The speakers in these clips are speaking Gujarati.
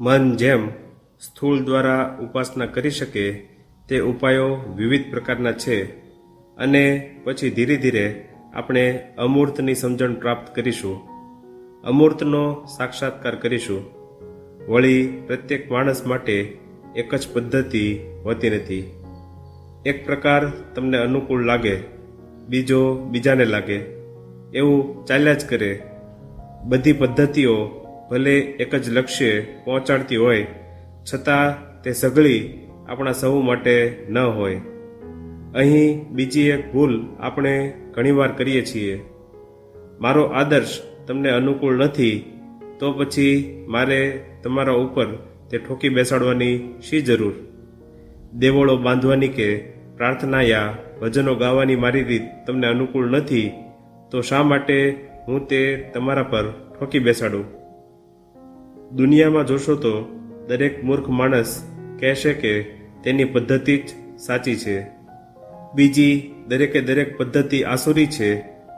મન જેમ સ્થૂળ દ્વારા ઉપાસના કરી શકે તે ઉપાયો વિવિધ પ્રકારના છે અને પછી ધીરે ધીરે આપણે અમૂર્તની સમજણ પ્રાપ્ત કરીશું. અમૂર્તનો સાક્ષાત્કાર કરીશું. વળી પ્રત્યેક માણસ માટે એક જ પદ્ધતિ હોતી નથી. એક પ્રકાર તમને અનુકૂળ લાગે, બીજો બીજાને લાગે. એવું ચાલ્યા જ કરે. બધી પદ્ધતિઓ ભલે એક જ લક્ષ્ય પહોંચાડતી હોય, છતાં તે સઘળી આપણા સૌ માટે ન હોય. અહીં બીજી એક ભૂલ આપણે ઘણીવાર કરીએ છીએ. મારો આદર્શ તમને અનુકૂળ નથી, તો પછી મારે તમારા ઉપર તે ઠોકી બેસાડવાની શી જરૂર? દેવળો બાંધવાની કે પ્રાર્થના યા ભજનો ગાવાની મારી રીત તમને અનુકૂળ નથી, તો શા માટે હું તે તમારા પર ઠોકી બેસાડું? દુનિયામાં જોશો તો દરેક મૂર્ખ માણસ કહેશે કે તેની પદ્ધતિ જ સાચી છે. બીજી દરેકે દરેક પદ્ધતિ આસુરી છે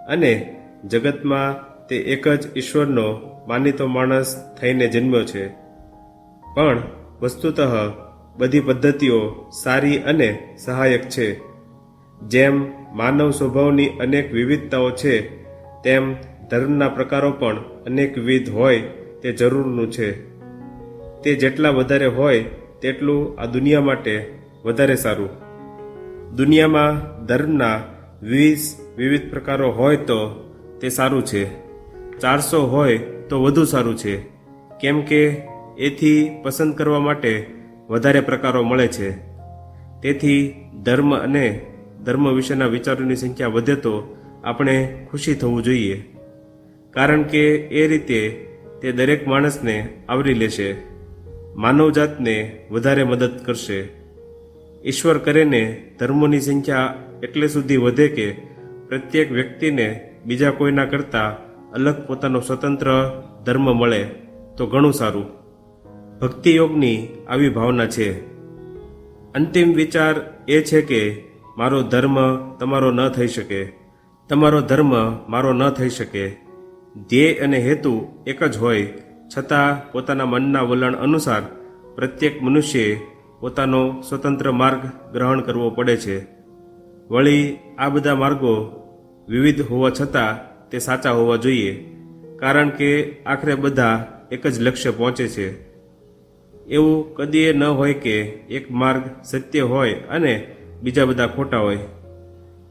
અને જગતમાં તે એક જ ઈશ્વરનો માનીતો માણસ થઈને જન્મ્યો છે. પણ વસ્તુતઃ બધી પદ્ધતિઓ સારી અને સહાયક છે. જેમ માનવ સ્વભાવની અનેક વિવિધતાઓ છે, તેમ ધર્મના પ્રકારો પણ અનેકવિધ હોય તે જરૂરનું છે. તે જેટલા વધારે હોય, તેટલું આ દુનિયા માટે વધારે સારું. દુનિયામાં ધર્મના વીસ વિવિધ પ્રકારો હોય તો તે સારું છે. ચારસો હોય તો વધુ સારું છે. કેમ કે એથી પસંદ કરવા માટે વધારે પ્રકારો મળે છે. તેથી ધર્મ અને ધર્મ વિશેના વિચારોની સંખ્યા વધે તો આપણે ખુશી થવું જોઈએ. કારણ કે એ રીતે તે દરેક માણસને આવરી લેશે. માનવજાતને વધારે મદદ કરશે. ઈશ્વર કરેને ધર્મોની સંખ્યા એટલે સુધી વધે કે પ્રત્યેક વ્યક્તિને બીજા કોઈના કરતાં અલગ પોતાનો સ્વતંત્ર ધર્મ મળે, તો ઘણું સારું. ભક્તિ યોગની આવી ભાવના છે. અંતિમ વિચાર એ છે કે મારો ધર્મ તમારો ન થઈ શકે. તમારો ધર્મ મારો ન થઈ શકે. ધ્યેય અને હેતુ એક જ હોય, છતાં પોતાના મનના વલણ અનુસાર પ્રત્યેક મનુષ્યે પોતાનો સ્વતંત્ર માર્ગ ગ્રહણ કરવો પડે છે. વળી આ બધા માર્ગો વિવિધ હોવા છતાં તે સાચા હોવા જોઈએ, કારણ કે આખરે બધા એક જ લક્ષ્ય પહોંચે છે. એવું કદીએ ન હોય કે એક માર્ગ સત્ય હોય અને બીજા બધા ખોટા હોય.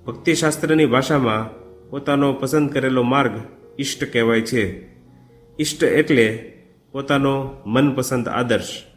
ભક્તિશાસ્ત્રની ભાષામાં પોતાનો પસંદ કરેલો માર્ગ ઈષ્ટ કહેવાય છે. ઈષ્ટ એટલે પોતાનો મનપસંદ આદર્શ.